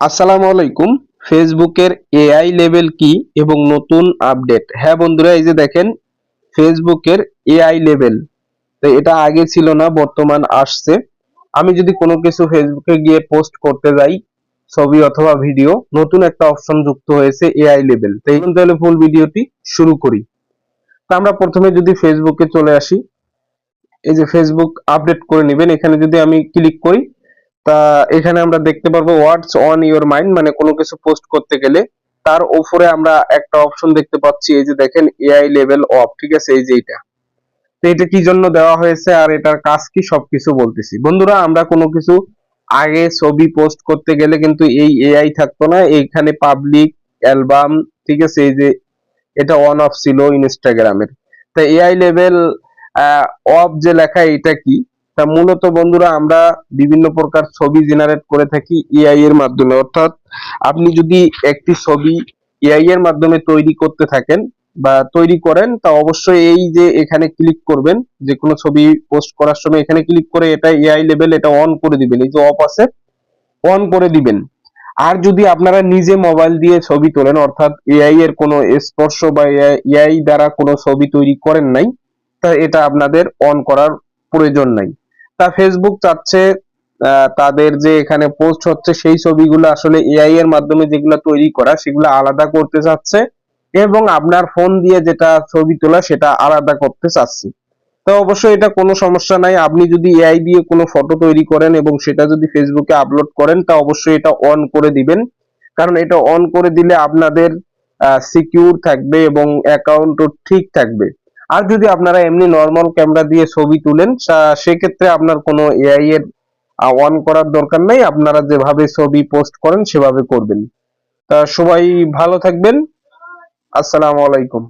আসসালামু আলাইকুম। ফেসবুকের এআই লেভেল কি এবং নতুন আপডেট হ্যাঁ বন্ধুরা, এই যে দেখেন ফেসবুকের এআই লেভেল তো এটা আগে ছিল না, বর্তমান আসছে। আমি যদি কোনো কিছু ফেসবুকে গিয়ে পোস্ট করতে যাই, ছবি অথবা ভিডিও নতুন একটা অপশন যুক্ত হয়েছে এআই লেভেল তো এখন তাহলে ফুল ভিডিওটি শুরু করি। তো আমরা প্রথমে যদি ফেসবুকে চলে আসি, এই যে ফেসবুক আপডেট করে নেবেন। এখানে যদি আমি ক্লিক করি তা এখানে আমরা দেখতে পারব ওয়ার্ডস অন ইওর মাইন্ড মানে কোনো কিছু পোস্ট করতে গেলে। তার উপরে আমরা একটা অপশন দেখতে পাচ্ছি, এই যে দেখেন এআই লেভেল অফ ঠিক আছে? এই যে এটা তো এটা কি জন্য দেওয়া হয়েছে আর এটার কাজ কি? সবকিছু বলতেছি। বন্ধুরা, আমরা কোনো কিছু আগে ছবি পোস্ট করতে গেলে কিন্তু এই এআই থাকতো না। এইখানে পাবলিক অ্যালবাম ঠিক আছে? এই যে এটা অন অফ ছিল ইনস্টাগ্রামের তা এআই লেভেল অফ যে লেখা, এটা কি? তা মূলত বন্ধুরা, আমরা বিভিন্ন প্রকার ছবি জেনারেট করে থাকি এআই এর মাধ্যমে। অর্থাৎ আপনি যদি একটি ছবি এআই এর মাধ্যমে তৈরি করতে থাকেন বা তৈরি করেন, তা অবশ্যই এই যে এখানে ক্লিক করবেন, যে কোনো ছবি পোস্ট করার সময় এখানে ক্লিক করে এটা এআই লেভেল এটা অন করে দিবেন, এই যে অফ আছে অন করে দিবেন। আর যদি আপনারা নিজে মোবাইল দিয়ে ছবি তোলেন, অর্থাৎ এআই এর কোনো স্পর্শ বা এআই দ্বারা কোনো ছবি তৈরি করেন নাই, তা এটা আপনাদের অন করার প্রয়োজন নাই। তা ফেসবুক চাচ্ছে তাদের যে এখানে পোস্ট হচ্ছে, সেই ছবিগুলো আসলে এআই এর মাধ্যমে যেগুলো তৈরি করা, সেগুলো আলাদা করতে চাচ্ছে এবং আপনার ফোন দিয়ে যেটা ছবি তোলা, সেটা আলাদা করতে চাচ্ছে। তো অবশ্যই এটা কোনো সমস্যা নাই। আপনি যদি এআই দিয়ে কোনো ফটো তৈরি করেন এবং সেটা যদি ফেসবুকে আপলোড করেন, তা অবশ্যই এটা অন করে দিবেন। কারণ এটা অন করে দিলে আপনাদের সিকিউর থাকবে এবং অ্যাকাউন্টও ঠিক থাকবে। আর যদি আপনারা এমনি নর্মাল ক্যামেরা দিয়ে ছবি তুলেন সেক্ষেত্রে আপনার কোনো এআই এর অন করার দরকার নাই। আপনারা যেভাবে ছবি পোস্ট করেন, সেভাবে করবেন। তা সবাই ভালো থাকবেন। আসসালামু আলাইকুম।